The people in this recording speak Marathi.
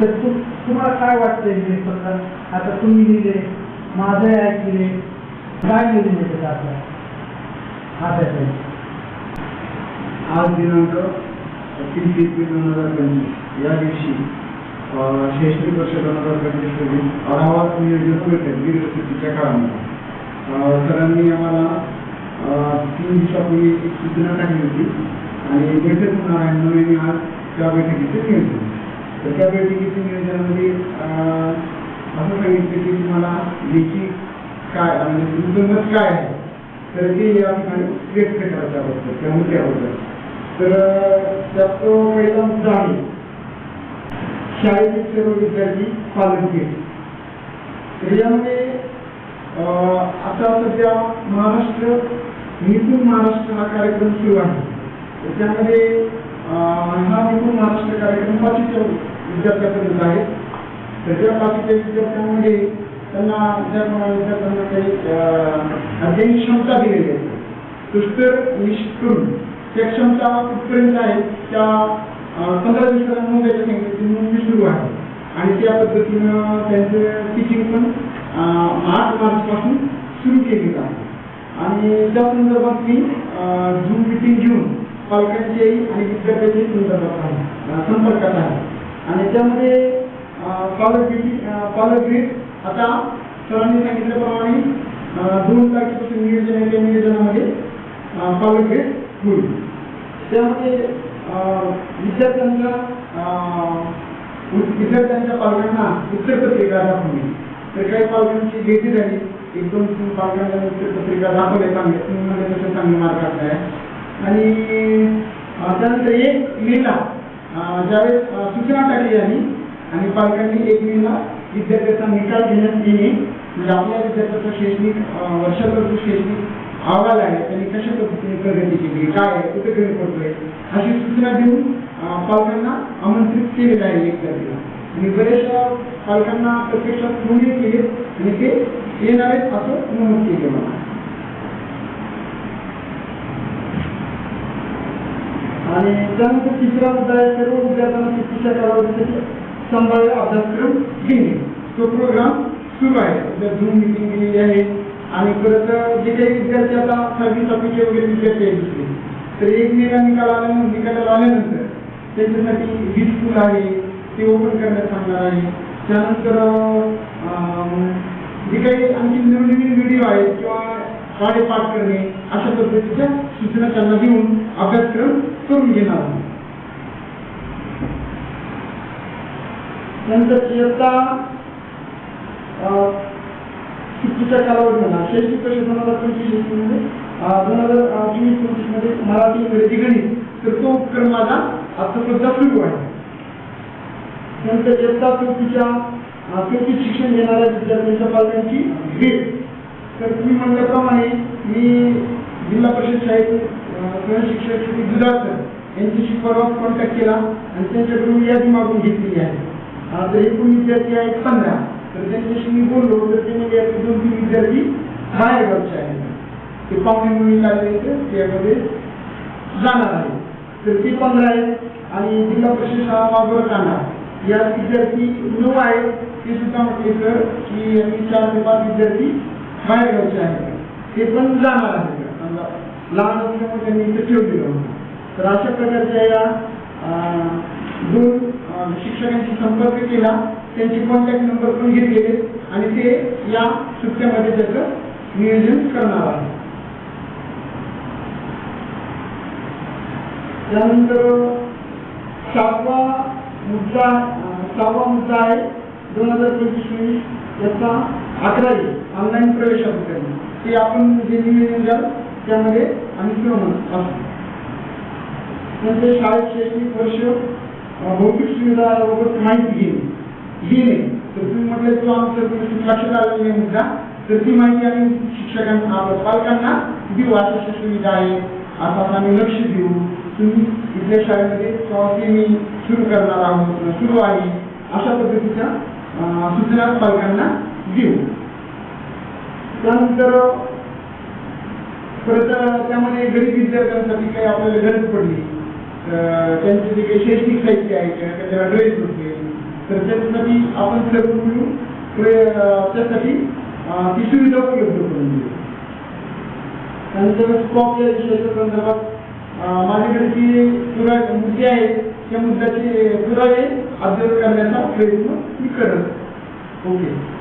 तर तु तुम्हाला काय वाटतंय हे आता तुम्ही लिहिले माझं ऐकले काय लिहिले घेतात आपला हा आज दिनांक तीस तीन दोन हजार पंचवीस. या दिवशी शैक्षणिक वर्ष दोन हजार पंचवीस रोजी आढावा नियोजन बैठक गिरस्थितीच्या काळामध्ये. सरांनी आम्हाला तीन दिवसापूर्वी एक सूचना टाकली होती आणि बैठक होणार आहे म्हणून आज त्या बैठकीचे नियोजन तर त्या बैठकीच्या नियोजनामध्ये असं सांगितलं की तुम्हाला लेखी काय म्हणजे तुमचं मत काय आहे? तर ते या ठिकाणी व्यक्त करायचं त्याबद्दल त्या मुद्द्याबद्दल तर त्यात तो पहिला मुद्दा आहे शाळेतील सर्व विद्यार्थी पालन केले. तर यामध्ये आता सध्या महाराष्ट्र निपुण महाराष्ट्र हा कार्यक्रम सुरू आहे. तर त्यामध्ये हा एकूण महाराष्ट्र कार्यक्रम पाचवीच्या विद्यार्थ्यापर्यंत आहे तर त्या बाकीच्या विद्यार्थ्यांमध्ये त्यांना विद्यार्थ्यांना काही अध्ययन क्षमता दिलेली आहे. पुष्कर निश्चित त्या क्षमता कुठपर्यंत आहे त्या पंधरा दिवसाला नोंदायच्या संख्येची नोंदणी सुरू आहे. आणि त्या पद्धतीनं त्यांचं टीचिंग पण आठ मार्चपासून सुरू केली आहे. आणि त्या संदर्भात मी झूम मिटिंग घेऊन पालकांच्याही आणि विद्यार्थ्यांच्याही संदर्भात आहे. संपर्कात आहे. आणि त्यामध्ये अं, पालक भेटी आता सरांनी सांगितल्याप्रमाणे दोन तारखेपासून नियोजन आहे त्या नियोजनामध्ये अं, पालक भेट होईल त्यामध्ये विद्यार्थ्यांचा विद्यार्थ्यांच्या पालकांना उत्तरपत्रिका दाखवली तर काही पालकांची भेटी झाली. एक दोन तीन पालकांना उत्तरपत्रिका दाखवल्या चांगल्या. तुम्ही म्हणजे तसं चांगले मार्क आहे आणि त्यानंतर एक मेला ज्यावेळेस सूचना टाकली आली आणि पालकांनी एक मेला विद्यार्थ्याचा निकाल घेण्यात येणे म्हणजे आपल्या विद्यार्थ्याचा शैक्षणिक अं, वर्षाभर जो शैक्षणिक अहवाल आहे त्यांनी कशा पद्धतीने प्रगती केली काय आहे कुठे कमी पडतोय अशी सूचना देऊन पालकांना आमंत्रित केलेलं आहे एक तारखेला आणि बऱ्याचशा पालकांना प्रत्यक्षात फोन केले आणि ते येणार आहेत असं नमूद केलं. मला आणि त्यानंतर तिसरा मुद्दा आहे सर्व विद्यार्थ्यांना सुट्टीच्या कालावधीसाठी संभाव्य अभ्यासक्रम घेणे तो प्रोग्राम सुरू आहे. सध्या झूम मिटिंग केलेली आहे. आणि परत जे काही विद्यार्थी आता सर्व्हिस सातवीचे वगैरे विद्यार्थी आहेत तिथे तर एक मेला निकाल आल्यानंतर निकालाला आल्यानंतर त्यांच्यासाठी वीज पूल आहे. ते ओपन करण्यात सांगणार आहे. त्यानंतर जे काही आणखी नवनवीन व्हिडिओ आहेत किंवा पाठ करणे अशा पद्धतीच्या सूचना त्यांना देऊन अभ्यासक्रम करून घेणार आहोत. नंतर इयत्ता सुट्टीच्या कालावधी म्हणा शैक्षणिक वर्ष दोन हजार पंचवीसमध्ये दोन हजार चोवीस पंचवीसमध्ये मराठी इंग्रजी गणित तर तो उपक्रम माझा आता सध्या सुरू आहे. नंतर इयत्ता चौथीच्या अं, शिक्षण घेणाऱ्या विद्यार्थ्यांच्या पालकांची भेट. तर तुम्ही म्हणल्याप्रमाणे मी जिल्हा परिषद शाळेत अं, सहशिक्षक श्री दुधाळ यांच्याशी परवा कॉन्टॅक्ट केला आणि त्यांच्याकडून यादी मागून घेतलेली आहे. तर एकूण विद्यार्थी आहेत पंधरा. तर त्यांच्याशी मी बोललो तर ते म्हणजे दोन तीन विद्यार्थी बाहेर गावचे आहेत. ते पाहुणे म्हणून लागले तर त्यामध्ये जाणार आहे तर ते पंधरा आहेत आणि जिल्हा परिषद शाळा वाघोर कांडा या विद्यार्थी नऊ आहेत ते सुद्धा म्हटले सर की आम्ही चार ते पाच विद्यार्थी बाहेर गावचे आहे ते पण जाणार आहे. समजा लहान असल्यामुळे त्यांनी इथे ठेवलेलं होतं. तर अशा प्रकारच्या या अं, दोन शिक्षकांशी संपर्क केला. त्यांचे कॉन्टॅक्ट नंबर पण घेतलेले. आणि ते या सुट्ट्यामध्ये त्याचं नियोजन करणार आहे त्यानंतर सहावा मुद्दा सहावा मुद्दा आहे दोन हजार पंचवीस याचा अकरावी ऑनलाईन प्रवेश अधिकारी ते आपण जे निवेदन द्याल त्यामध्ये आम्ही सहमत असतो. नंतर शाळेत शैक्षणिक वर्ष अं, भौतिक सुविधाबाबत माहिती घेणे. घेणे तर तुम्ही म्हटलं तो आमचं लक्षात आलेलं नाही मुद्दा तर ती माहिती आम्ही शिक्षकांना आपल्या पालकांना देऊ अशा अशा सुविधा आहे असं आम्ही लक्ष देऊ. तुम्ही इथल्या शाळेमध्ये मी सुरू करणार आहोत सुरू आहे अशा पद्धतीच्या सूचना पालकांना देऊ त्यानंतर परत त्यामध्ये गरीब विद्यार्थ्यांसाठी काही आपल्याला गरज पडली. त्यांचे जे काही शैक्षणिक साहित्य आहे किंवा त्याला ड्रेस होते तर त्याच्यासाठी आपण सर्व मिळून त्यासाठी ती सुविधा उपलब्ध करून देऊ. त्यानंतर स्कॉप या विषयाच्या संदर्भात माझ्याकडे जी पुरा मुद्दे आहेत. त्या मुद्द्याचे पुरावे अध्ययन करण्याचा प्रयत्न मी करत ओके.